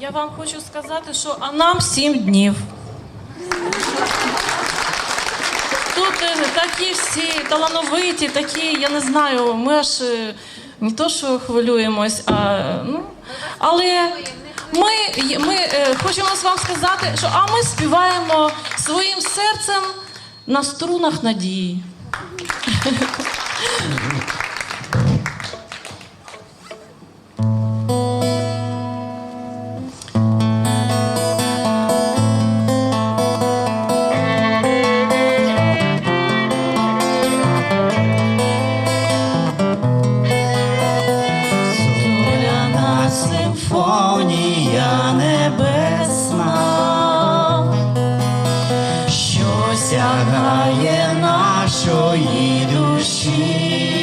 Я вам хочу сказати, що а нам сім днів. Тут е, такі всі талановиті, такі, я не знаю, ми аж е, не то, що хвилюємось, а ну. Але ми, ми е, хочемо вам сказати, що а ми співаємо своїм серцем на струнах надії. Симфонія небесна, що сягає нашої душі,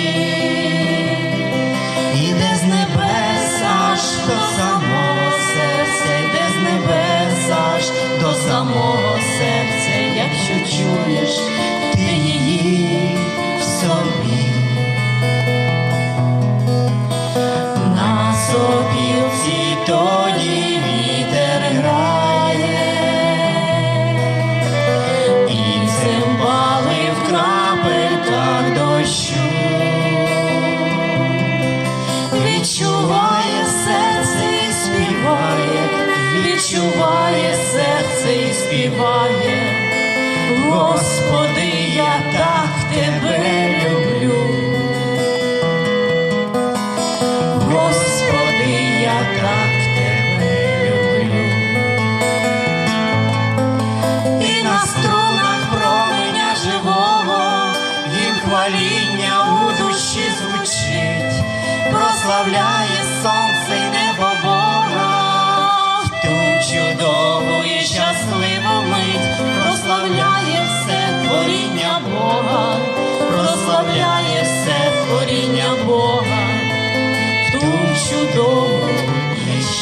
тоді вітер грає, і цимбали в крапельках дощу. Відчуває серце і співає, відчуває серце і співає. Господи, я так тебе люблю.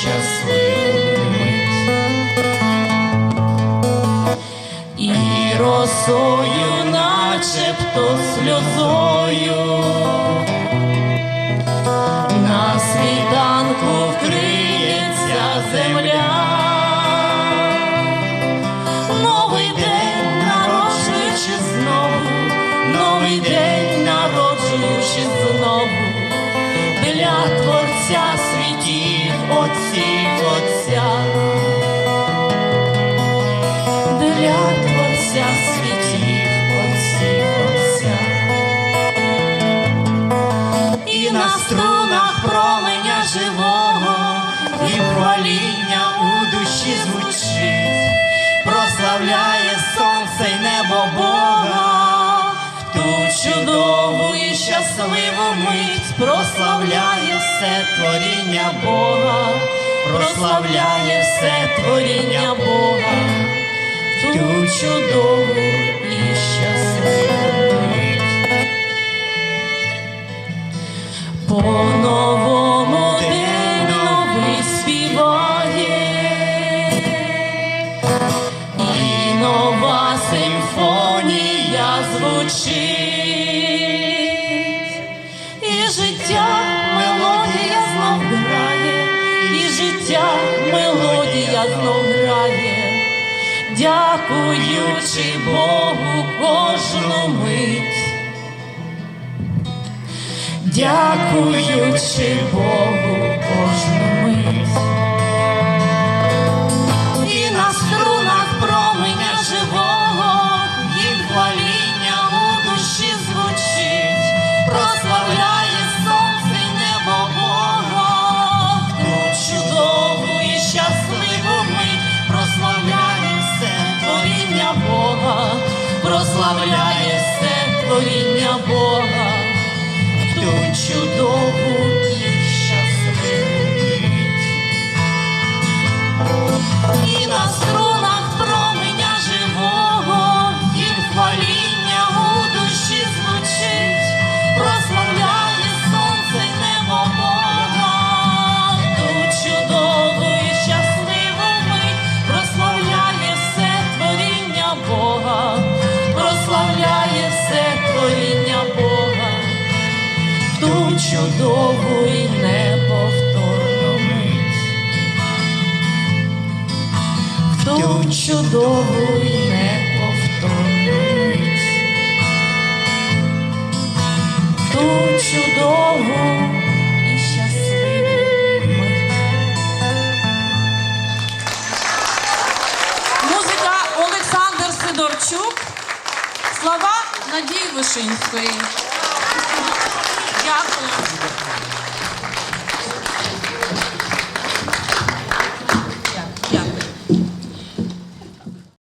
Щасливу мить. І росою, начебто сльозою, на світанку вкриється земля. День народжуючи знову для Творця світів, отців, Отця, для Творця світів, отців, Отця. І на струнах променя живого, і хваління у душі звучить, прославляє сонце й небо Бога, ту чудову і щасливу мить, прославляє все творіння Бога, прославляє все творіння Бога, ту чудову дякуючи Богу кожну мить. Дякуючи Богу прославляє все творіння Бога. Ту чудову чудову і неповторну мить, в чудову і неповторну мить, в ту чудову і щасливу мить. Музика Олександр Сидорчук, слова Надії Вишинської.